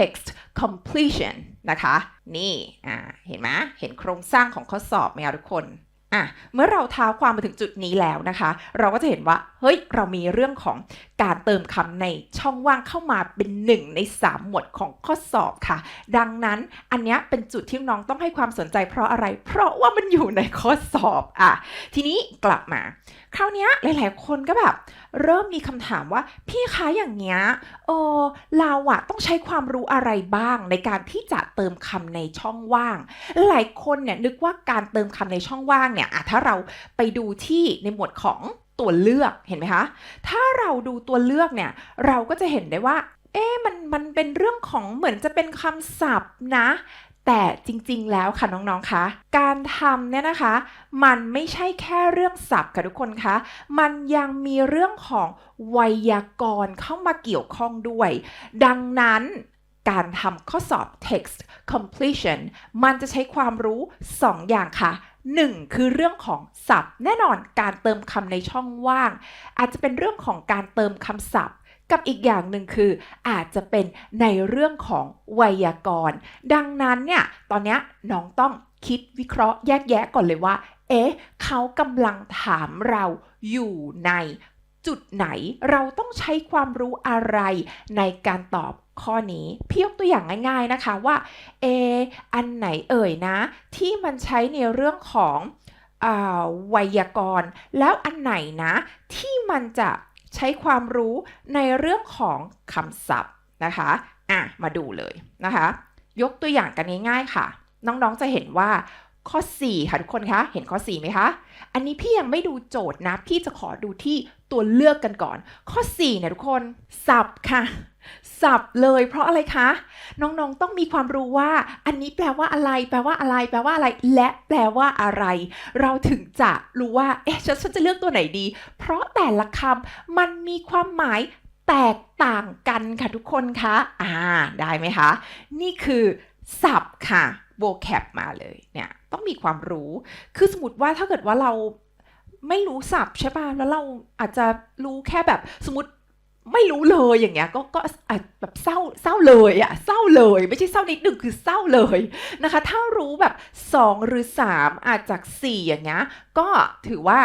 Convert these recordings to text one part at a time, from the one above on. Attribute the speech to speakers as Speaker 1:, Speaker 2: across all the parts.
Speaker 1: text completion นะคะ นี่อ่าเห็นไหมเห็นโครงสร้างของข้อสอบไหมคะทุกคนอะเมื่อเราเท้าความมาถึงจุดนี้แล้วนะคะ เราก็จะเห็นว่า เฮ้ย เรามีเรื่องของ การเติมคำในช่องว่างเข้ามาเป็นหนึ่งใน 3 หมวดของข้อสอบค่ะ ดังนั้นอันนี้เป็นจุดที่น้องต้องให้ความสนใจเพราะอะไร เพราะว่ามันอยู่ในข้อสอบอะ ทีนี้กลับมา คราวนี้หลาย ๆ คนก็แบบ เริ่มมีคำถามว่าพี่คะอย่างเงี้ยเออเราอะต้องใช้ความรู้อะไรบ้างในการที่จะเติมคำในช่องว่าง หลายคนเนี่ยนึกว่าการเติมคำในช่องว่างเนี่ยอะถ้าเราไปดูที่ในหมวดของ ตัวเลือกเห็นไหมคะ ถ้าเราดูตัวเลือกเนี่ย เราก็จะเห็นได้ว่า เอ๊ะมันมันเป็นเรื่องของเหมือนจะเป็นคำศัพท์นะ แต่จริงๆแล้วค่ะน้องๆคะการทำเนี่ยนะคะ มันไม่ใช่แค่เรื่องศัพท์ค่ะทุกคนคะมันยังมีเรื่องของไวยากรณ์เข้ามาเกี่ยวข้องด้วย ดังนั้นการทำข้อสอบ text completion มันจะใช้ความรู้ 2 อย่างค่ะ 1 คือเรื่องของศัพท์ แน่นอนการเติมคำในช่องว่าง อาจจะเป็นเรื่องของการเติมคำศัพท์ กับอีกอย่างหนึ่งคืออาจจะเป็นในเรื่องของไวยากรณ์ ดังนั้นเนี่ยตอนนี้น้องต้องคิดวิเคราะห์แยกแยะก่อนเลยว่า เอ๊ะเขากำลังถามเราอยู่ในจุดไหน เราต้องใช้ความรู้อะไรในการตอบข้อนี้พี่ยกตัวอย่างง่าย ๆนะคะว่าเออันไหนเอ่ยนะ ที่มันใช้ในเรื่องของอไวยากรณ์ แล้วอันไหนนะ ที่มันจะใช้ความรู้ในเรื่องของคำศัพท์นะคะอะมาดูเลยนะคะ ยกตัวอย่างกันง่ายๆค่ะ น้องๆจะเห็นว่าข้อ 4 ค่ะทุกคนคะ เห็นข้อ 4ไหมคะ อันนี้พี่ยังไม่ดูโจทย์นะ พี่จะขอดูที่ตัวเลือกกันก่อน ข้อ 4 เนี่ยทุกคนสับค่ะ สับเลยเพราะอะไรคะ น้องๆต้องมีความรู้ว่า อันนี้แปลว่าอะไร แปลว่าอะไร แปลว่าอะไร และแปลว่าอะไร เราถึงจะรู้ว่า เอ๊ะฉันจะเลือกตัวไหนดี เพราะแต่ละคำมันมีความหมายแตกต่างกันค่ะทุกคนคะอ่า ได้ไหมคะ นี่คือศัพท์ค่ะ vocab มาเลยเนี่ยต้องมีความรู้ คือสมมติว่าถ้าเกิดว่าเราไม่รู้ศัพท์ใช่ป่ะ แล้วเราอาจจะรู้แค่แบบสมมติ ไม่รู้เลยอย่างเงี้ยก็ก็แบบเศร้าเศร้าเลยอะเศร้าเลย ไม่ใช่เศร้านิดหนึ่งคือเศร้าเลยนะคะ ถ้ารู้แบบ 2 หรือ 3 อาจจาก 4 อย่างเงี้ยก็ถือว่า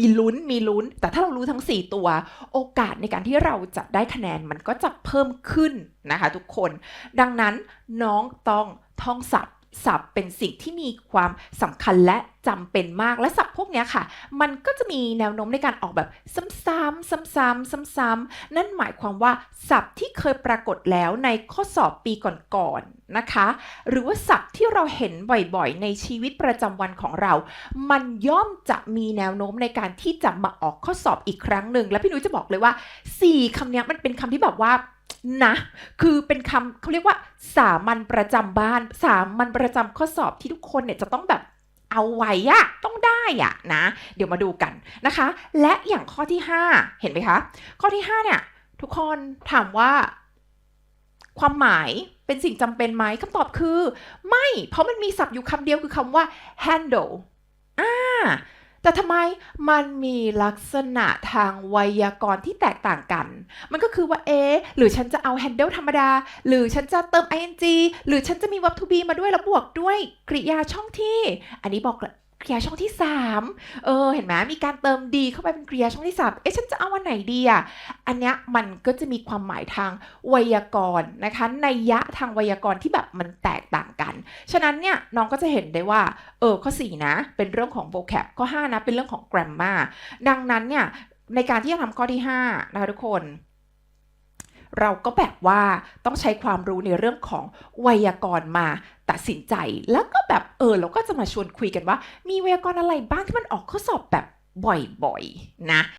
Speaker 1: มีลุ้นมีลุ้น แต่ถ้าเรารู้ทั้ง 4 ตัว โอกาสในการที่เราจะได้คะแนนมันก็จะเพิ่มขึ้นนะคะ ทุกคน ดังนั้นน้องต้องท่องศัพท์ ศัพท์เป็นสิ่งที่มีความสำคัญและจำเป็นมากและศัพท์พวกนี้ค่ะ มันก็จะมีแนวโน้มในการออกแบบซ้ำๆซ้ำๆซ้ำๆนั่นหมายความว่าศัพท์ที่เคยปรากฏแล้วในข้อสอบปีก่อนๆนะคะ หรือว่าศัพท์ที่เราเห็นบ่อยๆ ในชีวิตประจำวันของเรา มันย่อมจะมีแนวโน้มในการที่จะมาออกข้อสอบอีกครั้งหนึ่งและพี่นุ้ยจะบอกเลยว่า 4คำเนี้ยมันเป็นคำที่แบบว่า นะ คือเป็นคำเขาเรียกว่า สามัญประจำบ้าน สามัญประจำข้อสอบที่ทุกคนเนี่ยจะต้องแบบเอาไว้อะต้องได้อะนะ เดี๋ยวมาดูกันนะคะ และอย่างข้อที่ 5 เห็นไหมคะ ข้อที่ 5 เนี่ย ทุกคนถามว่า ความหมายเป็นสิ่งจำเป็นไหมคำตอบคือ ไม่ เพราะมันมีศัพท์อยู่คำเดียวคือคำว่า handle อ่า แต่ทำไมมันมีลักษณะทางไวยากรณ์ที่แตกต่างกัน มันก็คือว่าเอ๊หรือฉันจะเอา handle ธรรมดา หรือฉันจะเติม ing หรือฉันจะมี verb to be มาด้วยแล้วบวกด้วยกริยาช่องที่ อันนี้บอก กริยาช่องที่ 3 เออ เห็นไหมมีการเติมดีเข้าไปเป็นกริยาช่องที่ 3 เอ๊ะ ฉันจะเอาวันไหนดีอะ อันเนี้ยมันก็จะมีความหมายทางไวยากรณ์นะคะนัยยะทางไวยากรณ์ที่แบบมันแตกต่างกัน ฉะนั้นเนี่ยน้องก็จะเห็นได้ว่า เออ ข้อ 4 นะ เป็นเรื่องของ vocab ข้อ 5 นะ เป็นเรื่องของ grammar ดังนั้นเนี่ย ในการที่จะทำข้อที่5นะคะทุกคน เราก็แบบว่าต้องใช้ความรู้ในเรื่องของไวยากรณ์มาตัดสินใจ แล้วก็แบบเออเราก็จะมาชวนคุยกันว่า มีไวยากรณ์อะไรบ้างที่มันออกข้อสอบแบบบ่อยๆนะ